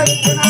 கல்பனா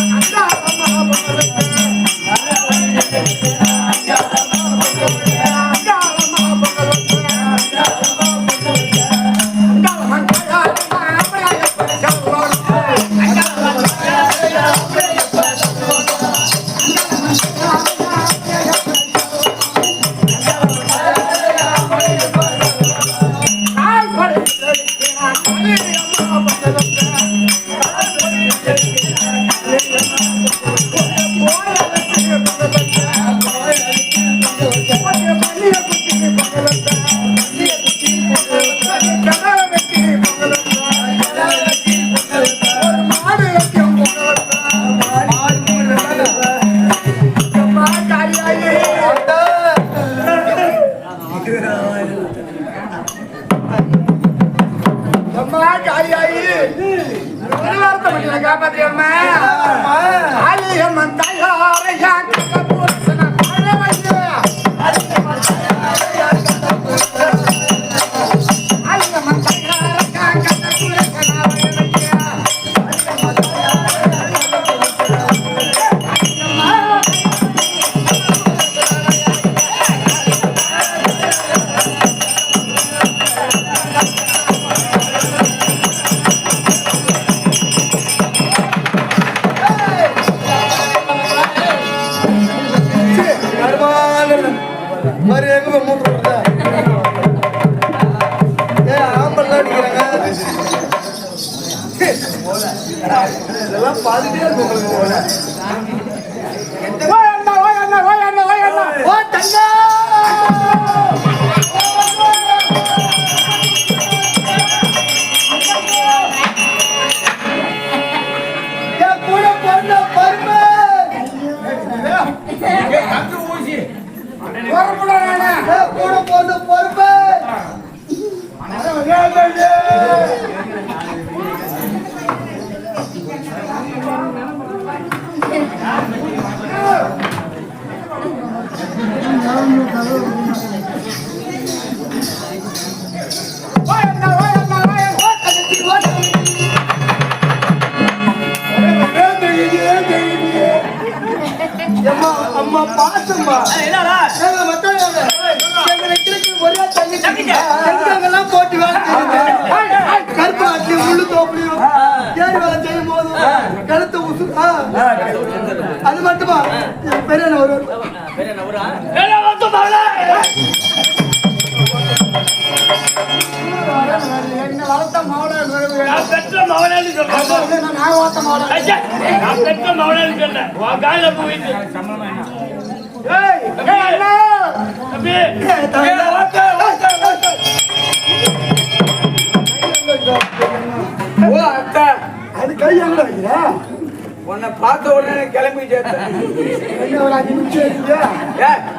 அம்மா அம்மா பாசம்மா நாங்க மட்டும் இல்ல. எங்களுக்கு இருக்கு ஒரே தங்கச்சி. எங்கெங்கெல்லாம் போட்டி வேலை செய்யுது. கருப்பு ஆட்டிலையும், முள்ளு தோப்புலையும் ஏறி வேலை செய்யும் போதும் கழுத்தை உசு. அது மட்டுமா? என் பெரிய ஒரு வளர்த்த நான் பெற்ற மகனான்னு சொல்றேன். நான் மவளை ஐயா, நான் பெற்ற மகனான்னு சொல்றேன். உன் கால்ல போயிட்டு. ஏய் ஏய் அண்ணா. தம்பி, ஓ அத்தா. அது கை எங்க வைக்கிற? உன்னை பார்த்த உடனே கிளம்பி சேர்த்தேன்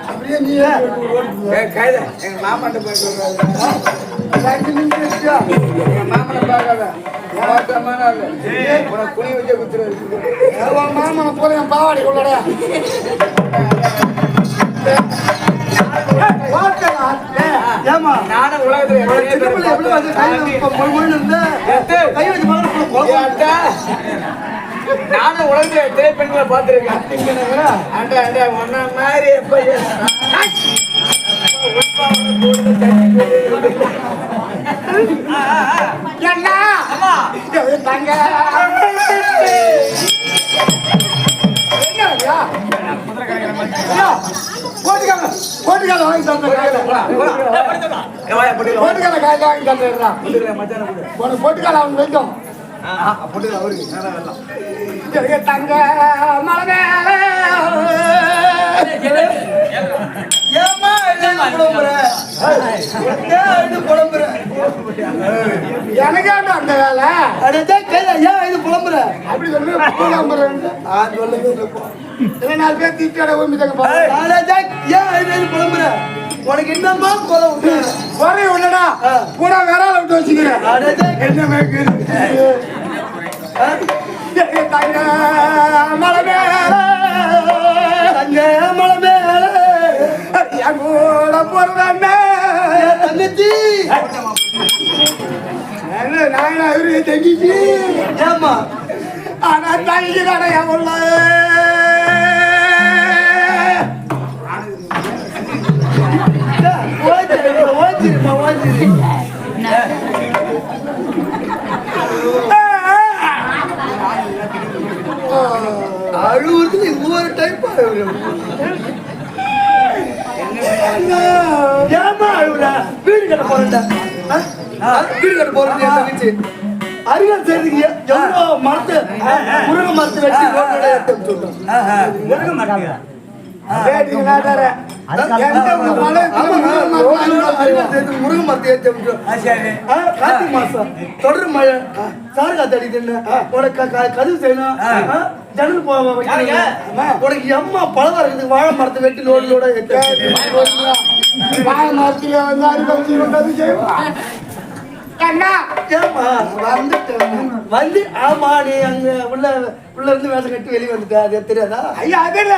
அப்படியே நீ ஏ கைத எங்க மாமாட்ட போய் ஒரு அஞ்சு குனி மாமனை போல என் பாவாடை ஏமா நானும் உலகத்துல ஒரு கை வச்சு நானும் உலகத்துல பெண்களை பார்த்திருக்கேன் அண்டா மாதிரி எப்ப போட்டுக்கால போட்டுக்கால வைக்கும் தங்க மலை புலம்புற? எனக்காண்ட அந்த வேலை அடுத்த கையில ஏன் இது புலம்புற? அப்படி சொல்லி புலம்புறேன் சொல்லுங்க, நாலு பேர் தீட்டோட ஊமிட்டாங்க ஏன் இது புலம்புற? உனக்கு என்னம்மா குறை உண்டு? குறை உள்ளடா கூட வேற விட்டு வச்சுக்கிறேன் என்ன மேய்க்குது? என் தங்கச்சி. நாயனா இவரு தங்கிச்சு? ஏம்மா? ஆனா தங்கி ஓய்ச்சிருமா ஓய்ச்சிரு அழுவுறதுல ஒவ்வொரு டைப் ஏமா அழுவுற வீடு கட்ட போறேன்டா? வீடு கட்ட போறது என் தங்கச்சி. அருகல் மரத்து முருங்கை மரத்தை வச்சு ரோட்டோட எடுத்து சொல்றோம் மலை முருகன் மரத்தை கார்த்திகை மாசம். தொடர் மழை. சாறு காத்து அடிக்குதுன்னு உனக்கு கதவு செய்யணும்? ஜன்னல் போ வைக்கணும். உனக்கு எம்மா பழம் இருக்குது. வாழை மரத்தை வெட்டி லோடு வாழ மரத்துல வந்து அறுபத்தி அண்ணா. ஏம்மா வந்துட்டேன். வந்து ஆமா நீ அங்க உள்ள உள்ள இருந்து வேலை கட்டி வெளியே வந்துட்ட. அது தெரியாதா? ஐயா அது இல்ல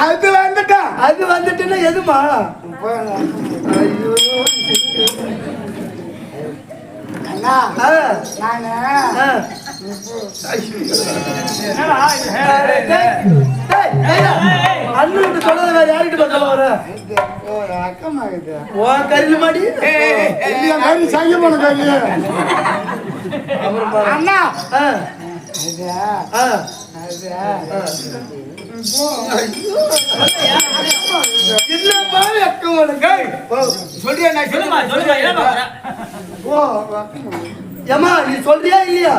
அது வந்துட்டான் அது வந்துட்டுன்னா எதுமா ஐயோ அண்ணா ஆ, நானு அண்ணனுக்கு சொன்னதை வேற யார்கிட்ட சொல்ல வர மாடி போன அண்ணா. என்னப்பா வெக்கம் உனக்கு? சொல்றியா நான் சொல்லுமா சொல்லுமா ஓ, ஏம்மா நீ சொல்றியா இல்லையா?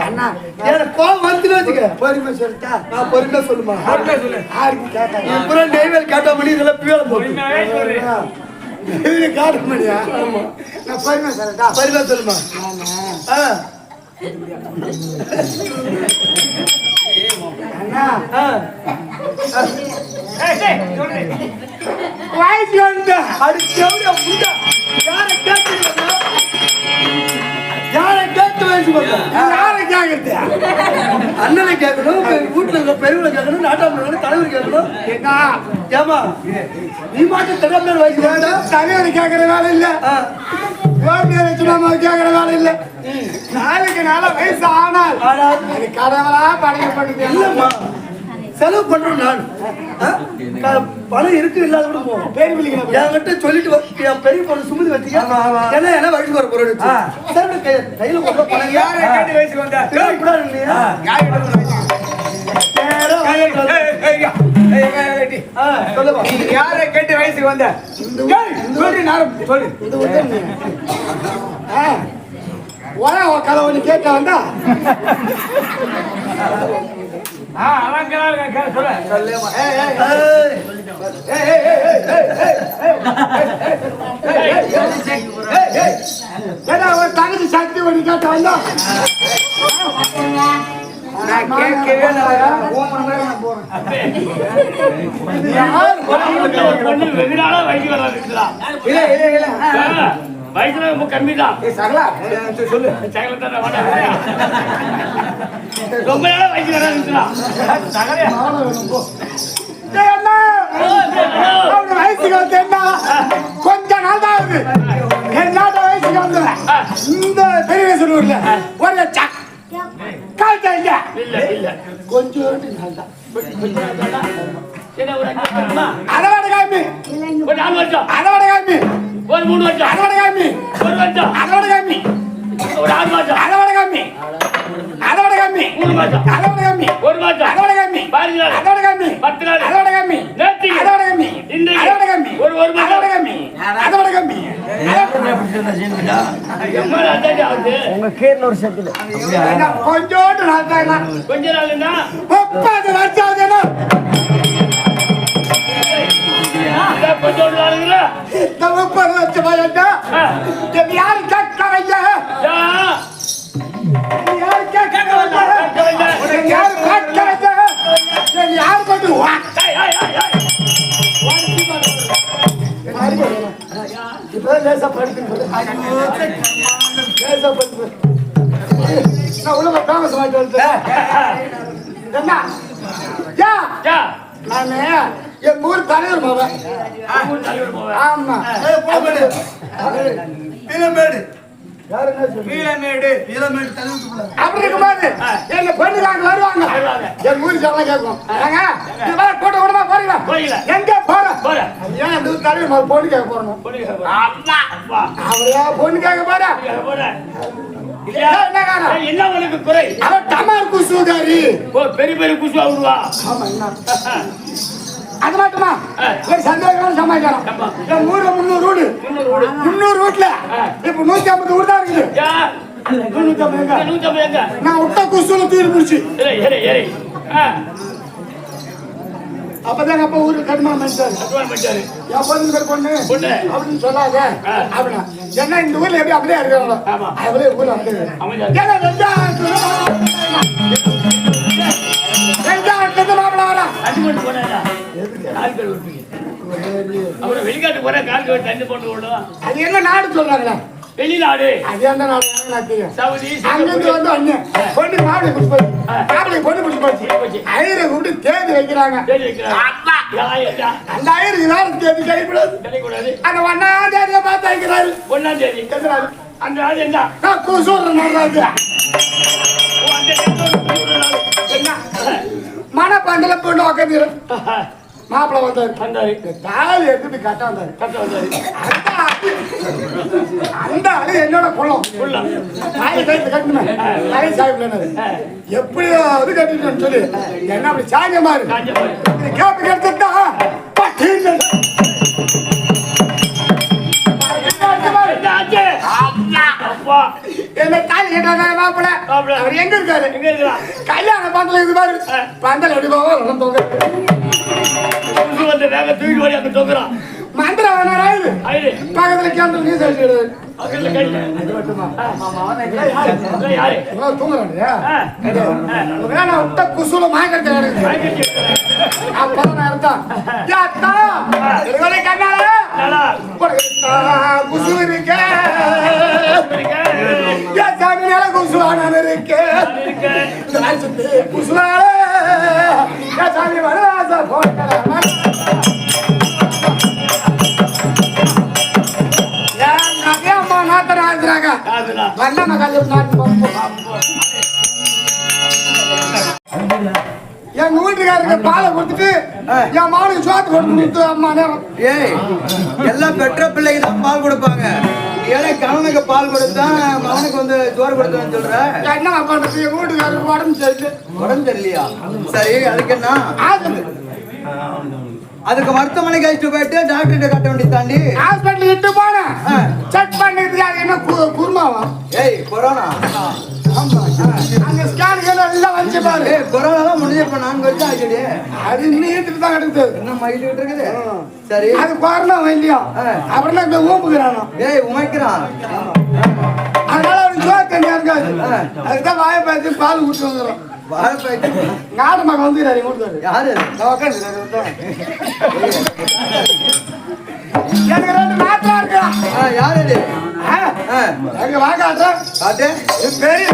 எனக்கு கோவம் வந்துட்டு வச்சுக்க. பொறுமை சொல்லிட்டா? நான் பொறுமையா சொல்லுமா? பொறுமையா சொல்லு. யாருக்கு நீ பூரா நெய்வேல் கேட்ட மணி இதெல்லாம் பியூல போட்டு. இது காட்டு மணியா நான் பொறுமை சொல்லட்டா? பொறுமையா சொல்லுமா? அண்ணா. வாய்க்கு வந்து அடி செவுடா, புண்டா. யாரை கேட்டு வந்தா? யாரை கேட்டு வயசு? யாரை கேட்கறது அண்ணனை கேட்கணும் வீட்டுல இருக்க பெரியவங்களை கேட்கணும் நாட்டாம கேட்கணும் தலைவர் கேட்கணும். ஏமா நீ மாட்டும் தெரியாம வயசு. தலைவர் கேட்கற வேலை இல்ல. கேட்கற வேலை இல்ல. நாளைக்கு நாள வயசு ஆனால் கடவுளா படைக்கப்பட்டது இல்லம்மா. செலவு பண்றோம் நான் பணம் இருக்கு இல்லாத கூட போகும் பேர் பிள்ளைங்க என்கிட்ட சொல்லிட்டு என் பெரிய பொண்ணு சுமதி வச்சுக்க என்ன என்ன வயசுக்கு வர பொருள் சரி கையில கொண்டு பணம். யாரை கேட்டு வயசுக்கு வந்த? கூடாது இல்லையா யார் கிட்ட வயசுக்கு? வந்து- கேட்டு சொல்லு. சொல்லு ஒரே கலவனி கேட்க வந்தா? ஆ அவன் கேளு, கேளு, சொல்லு சொல்லுமா ஏய் ஏய் ஏய், ஏய் ஏய் ஏய் ஏய் ஏய் ஏய் ஏய் ஏடா ஒரு தங்கச்சி சக்தி பண்ணி கேட்க வந்தா நான் கேட்கவே போறேன் ஒரு வயசு வயசுல ரொம்ப கம்மி தான் சொல்லு. ரொம்ப நாளா வயசு வயசுக்கு என்ன? கொஞ்ச நாள் தான் நாட்ட வயசுக்கு வந்து இந்த பெரிய சொல்லூர்ல ஒரு சக். காய்ச்சா இல்ல. இல்ல இல்ல. கொஞ்சோண்டு நாள் தான் என்ன ஒரு அஞ்சு வருஷமா? அதை விட காமி ஒரு நாலு வருஷம் அதை விட காமி ஒரு மூணு வருஷம் அதை விட காமி ஒரு வருஷம் அதை விட காமி ஒரு ஆறு மாசம் அதை விட காமி அதை விட காமி மூணு மாசம் அதை விட காமி ஒரு மாசம் அதை விட காமி பதினஞ்சு நாள். அதை விட காமி பத்து நாள் அதை விட காமி நேத்திக்கு அதை விட காமி இன்றைக்கு அதை விட காமி ஒரு ஒரு மாசம் காமி அதை விட காமி எம்மா ராஜாஜி ஆகுது கொஞ்சோண்டு நாள் தான் கொஞ்ச நாள்னா? முப்பது வருஷம் ஆகுதுன்னா இதான் கொஞ்சோண்டு நாளுங்களா இந்த முப்பது வருஷம் ஆகுதுன்னா இது யாரு கேட்க வைக்க இது யாரு கேட்க வைக்க யாரு கேட்க வைக்க யாரு கொண்டு இப்போ லேசா படுத்து லேசா படுத்து நான் உள்ள போய் வாங்கிட்டு வந்துட்டேன் என்ன யா நானு என் ஊர் தலைவர் மாவன் ஆமா. பீலமேடு கீழமேடு பீலமேடு தலைவர் அப்படி இருக்கும்போது எங்க பொண்ணுக்காக வருவாங்க. எங்க ஊருக்கு எல்லாம் கேட்கும். இது மாதிரி கூட்ட கூட்டமா போறீங்களா? எங்க போற. ஏன் இந்த ஊர் தலைவர் மாவன் பொண்ணு கேட்க போறணும். அப்பா அவரையா பொண்ணு கேட்க போற? என்ன உனக்கு குறை? அவன் டமார் குசுகாரி. பெரிய பெரிய குசுவா விடுவா? ஆமா என்ன அது மட்டுமா? ஒரு சந்தேகமான சமாச்சாரம் ஊர்ல முந்நூறு வீடு. முந்நூறு வீட்டுல இப்ப நூத்தி ஐம்பது வீடு தான் இருக்குது. நான் விட்ட குசுல தீர்வு முடிச்சு அப்பதான் அப்பா ஊருக்கு கடுமா பண்ணிட்டாரு. என் பொண்ணு. அப்படின்னு சொல்லாத. அப்படின்னா என்ன இந்த ஊர்ல எப்படி அப்படியே ஆமா. அப்படியே ஊர்ல அப்படியே மாப்பிள வரா தண்ணி போட்டு போனாரா? கால் கழுவு விட்டீங்க. அப்புறம் தண்ணி போட்டு விடுவோம் அது என்ன நாடு சொல்றாங்களே? வெளிநாடு. அது எந்த நாடு சவுதி அங்கிருந்து. வந்து அண்ணன் பொண்ணு மாப்பிளை பிடிச்சி போச்சு. மாப்பிளை பொண்ணு பிடிச்சி போச்சு. ஐயரை கூப்பிட்டு தேதி வைக்கிறாங்க. அந்த ஐயருக்கு எல்லாரும் தேதி கைப்படாது கிடைக்கூடாது. அந்த ஒன்னாம் தேதியை பார்த்து வைக்கிறாரு. ஒண்ணாம் தேதி. அந்த நாள்? என்ன? நான் கூசூர் நடராஜா என்ன மனப்பந்தல பொண்ணு உக்காந்து மாப்பிள்ளை வந்தாரு வந்தாரு தாலி எடுத்துட்டு கட்ட வந்தாரு கட்ட வந்தாரு அந்த ஆளு என்னோட குளம் தாலி கைத்து கட்டணுமே தாலி சாப்பிடலன்னு எப்படியாவது கட்டிட்டேன்னு சொல்லி என்ன அப்படி பாரு இது கேப்பு கெடுத்துட்டா ஆச்சு அப்பா என்ன தாலி கட்டாங்க. அவர் எங்க இருக்காரு? எங்க இருக்கிறான் கல்யாண பந்தல இது பாரு. பந்தல் எப்படி நடந்தவங்க புதுசு வந்து வேக தூக்கி ஓடி அங்க தொங்குறான் மந்திரம் இது? பக்கத்துல நீ சொல்லிடு குசுல இருக்கிறேன். அப்பதான் கண்ணால என்னடா? குசு இருக்க சாமியால குசுவான இருக்க. குசுவால சாமி வரவாச போட்டா எங்க வீட்டுக்காரருக்கு பாலை கொடுத்துட்டு என் மகனுக்கு சோத்து போட்டு கொடுத்து அம்மா நேரம். ஏய் எல்லாம் பெற்ற பிள்ளைக்கு தான் பால் கொடுப்பாங்க. ஏழை கணவனுக்கு பால் கொடுத்தா மகனுக்கு வந்து சோறு கொடுத்தான்னு சொல்ற? என்ன பண்றது வீட்டுக்காரருக்கு உடம்பு சரியில்லை. உடம்பு தெரியலையா சரி அதுக்கு என்ன? அதுக்கு மருத்துவமனைக்கு அழைச்சிட்டு போயிட்டு டாக்டர்கிட்ட கட்ட வேண்டிய தாண்டி? ஹாஸ்பிட்டல் இட்டு போனேன். செக் பண்ணிட்டு அது என்ன குருமாவா? ஏய் கொரோனா. அங்க பாரு. கொரோனா முடிஞ்ச இப்ப நான்கு வருஷம் ஆச்சுடி அது இன்னும் தான் கிடக்குது. என்ன மயிலிட்டு இருக்குது சரி. அது கொரோனா இல்லையா. அப்புறம் இங்க ஊம்புகிறானோ? ஏய் உமைக்கிறான். அதனால அவனுக்கு சோறு தண்ணியா இருக்காது. அதுதான் வாயை பார்த்து பால் ஊற்றி வந்துடும் நாடு மகன் வந்துக்கிறாரு யாரு. எனக்கு ரெண்டு மாத்திரம் இருக்கான் ஆ, யாரு காட்டு பெரிய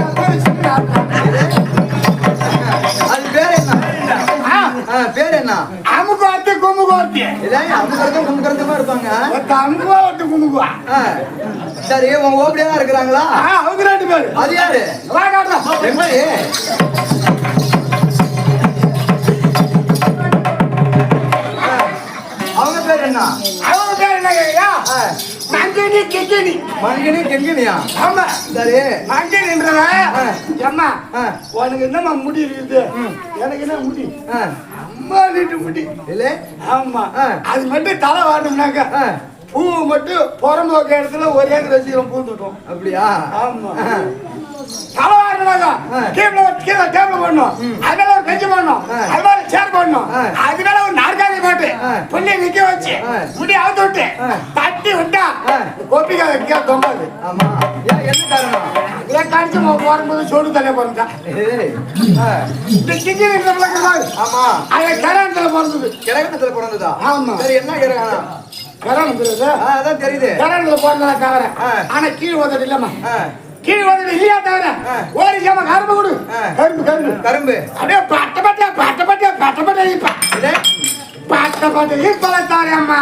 அமுக்கிறதும் கும்புக்கிறதுமா இருப்பாங்க? சரி உங்க ஓப்படியா தான் இருக்கிறாங்களா அவங்க ரெண்டு பேரு. அது யாரு? அவங்க பேர் என்ன? ஆ, மங்கினி கிக்கினி மங்கினி கெங்கினியா ஆமா. சரி. மங்கினின்றவ. அம்மா உனக்கு என்னம்மா முடி இருக்குது? எனக்கு என்ன முடி? அம்மா நீட்டு முடி. இல்லை. ஆமா. அது மட்டும் தலை வாடணும்னாக்கா பூ மட்டும் புறம்போக்க இடத்துல ஒரே ரசிகரம் பூந்துட்டோம் அப்படியா? ஆமா. ஆ, தலை வாடணும்னாக்கா ஆ. கீழே கீழே டேபிள் பண்ணணும் அது மேல ஒரு பெஞ்சு பண்ணணும் ஆ. அது மேல சேர் பண்ணணும் ஆ. அது மேல ஒரு நாற்காலி போட்டு. புள்ளி நிக்க வச்சு. முடி அவுத்து விட்டு. தட்டி விட்டா ஆ. கோப்பிக்காத கீழே தொங்காது ஆமா. என்ன காரணம்? இதை கடிச்சு போகும்போது சோடு தலை பிறந்தா இந்த கிஞ்சி ஆமா. அது கராணத்துல பிறந்தது கிரகணத்துல பிறந்ததா ஆமா. சரி என்ன கிரகணம்? கராணத்துல ஆ, அதான் தெரியுது. கராணத்துல பிறந்ததா தவிர. ஆனா கீழ் உதடு இல்லம்மா. கீழ் உதடு இல்லையா தவிர? ஜாம கரும்பு கொடு. கரும்பு கரும்பு. கரும்பு. அப்படியே பட்ட பட்ட பட்ட பட்ட பட்ட பட்ட இப்ப? பட்ட பட்ட இப்பல தாரே அம்மா.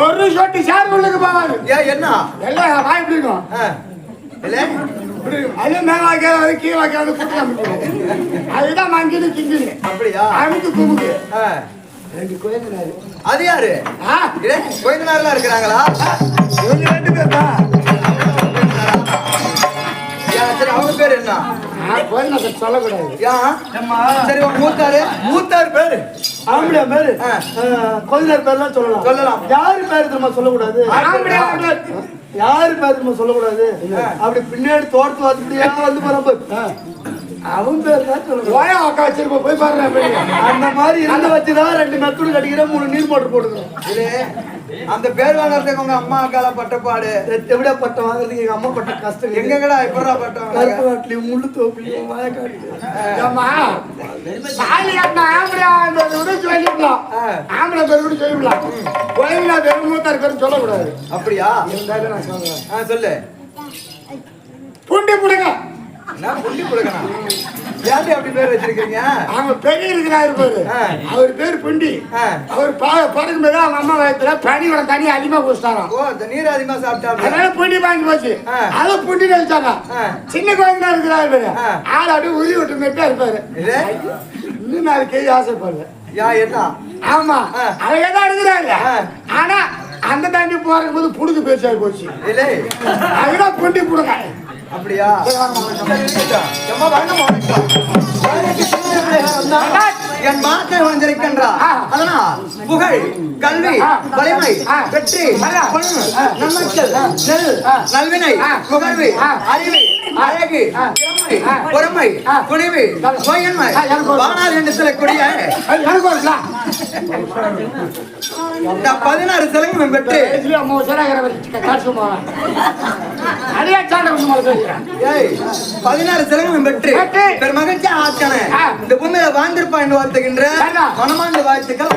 ஒரு சொட்டு சார் உள்ளுக்கு போவாது என்ன? எல்லாம் வாய் பிடிக்கும். அது மேல வைக்காது கீழே வைக்காது குட்டி அமைக்கும் அதுதான் மங்கிது கிங்கிது. அப்படியா? அமுக்கு குமுக்கு. ரெண்டு குழந்தைனாரு அது யாரு? நேரம் இருக்கிறாங்களா? ரெண்டு பேர் தான். சரி அவங்க பேர் என்ன? சொல்லக்கூடாது. ஏன் சரி மூத்தாரு? மூத்தார் பேரு. ஆம்படியா பேரு. கொஞ்சம் பேர்லாம் சொல்லலாம். சொல்லலாம். யாரு பேரு தெரியுமா சொல்லக்கூடாது. யாரு பேரு தெரியுமா சொல்லக்கூடாது? அப்படி பின்னாடி தோட்டத்து வாத்துட்டியா வந்து போறப்ப அவன் பேர் தான் சொல்லணும். ஓயா உக்கா வச்சிருப்போம் போய் பாருங்க. அந்த மாதிரி இருந்து வச்சுதான் ரெண்டு மெத்தூடு கட்டிக்கிற மூணு நீர் மோட்டர் போட்டுக்கிறோம் அந்த பேர் வாங்குறதுக்கு உங்க அம்மா அக்கால பட்டப்பாடு எப்படியா பட்டம் வாங்குறதுக்கு எங்க அம்மா பட்ட கஷ்டம் எங்க கடா எப்படா பட்டம் கருப்பு காட்டுலயும் முள்ளு தோப்புலயும் ஆ. ஆம்பளை பேர் கூட சொல்லிக்கலாம் கோயிலா பேர் மூத்தார் பேர் சொல்லக்கூடாது. அப்படியா? இருந்தாலும் நான் சொல்றேன். சொல்லு. புண்டி புடுங்க நான் புள்ளி கொடுக்கணும். ஏன்டி அப்படி பேர் வச்சிருக்கீங்க? அவங்க பெரிய இருக்கிறாரு பேரு ஆ. அவர் பேர் புண்டி. அவர் பிறக்கும் போது அவங்க அம்மா வயத்துல பனியோட தண்ணி அதிகமா ஓ நீர் அதிகமா சாப்பிட்டா அதனால புண்டி வாங்கி போச்சு. அதை புண்டி வச்சாங்க. சின்ன குழந்தை இருக்கிறாரு பேரு. ஆள் அப்படியே உருவி விட்டு மெட்டா இருப்பாரு. இன்னும் நாலு கேஜி ஆசைப்படுறேன் யா என்ன? ஆமா. அழகா தான் இருக்கிறாங்க ஆ. ஆனா அந்த தண்ணி போறது போது புடுக்கு பெருசாகி போச்சு. அதுதான் குண்டி புடுங்க அப்படியா என் மாத்தை வந்திருக்கின்றா அதனால் புகழ் கல்வி வலிமை வெற்றி ஆ. பொண்ணு நன்மக்கள் நெல் நல்வினை ஆ. புகழ்வு அறிவு அழகு பொறுமை துணிவு நல்ல- நோயன்மை என்று சொல்லக்கூடிய பதினாறு சிலங்கம் பெற்று பதினாறு சிலங்கம் பெற்று. பெருமகிழ்ச்சி ஆக்கன ஆ. இந்த பூமியில வாழ்ந்திருப்பா என்று வாழ்த்துகின்ற சரிதான். மனமார்ந்த வாழ்த்துக்கள்